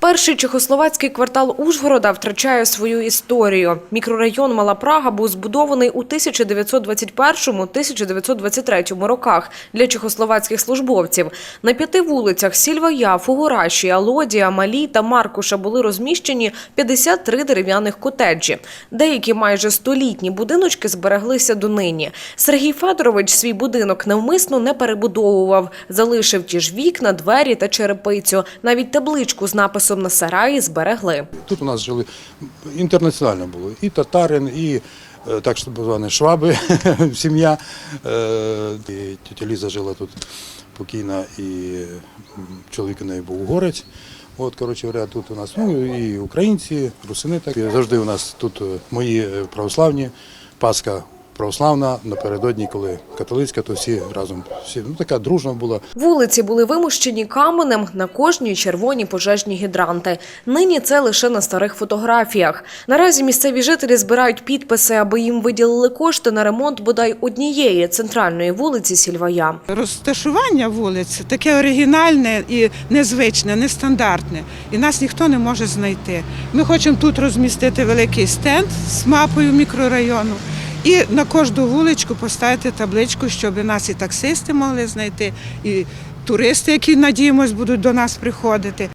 Перший чехословацький квартал Ужгорода втрачає свою історію. Мікрорайон Мала Прага був збудований у 1921-1923 роках для чехословацьких службовців. На п'яти вулицях Сільвая, Фугураші, Алодія, Малі та Маркуша були розміщені 53 дерев'яних котеджі. Деякі майже столітні будиночки збереглися донині. Сергій Федорович свій будинок навмисно не перебудовував, залишив ті ж вікна, двері та черепицю. Навіть табличку з написом на сараї зберегли. Тут у нас жили інтернаціонально було. І татарин, і е, так звані шваби, сім'я. Е, Тетя Ліза жила тут покійна, і чоловік у неї був угорець. От, коротше говоря, тут у нас ну, і українці, русини. Так. Завжди у нас тут е, мої православні, Пасха православна, напередодні, коли католицька, то всі разом. Всі, ну, така дружна була. Вулиці були вимощені каменем на кожній червоні пожежні гідранти. Нині це лише на старих фотографіях. Наразі місцеві жителі збирають підписи, аби їм виділили кошти на ремонт бодай однієї центральної вулиці Сільвая. Розташування вулиць таке оригінальне і незвичне, нестандартне. І нас ніхто не може знайти. Ми хочемо тут розмістити великий стенд з мапою мікрорайону. І на кожну вуличку поставити табличку, щоб нас і таксисти могли знайти, і туристи, які надіємось, будуть до нас приходити.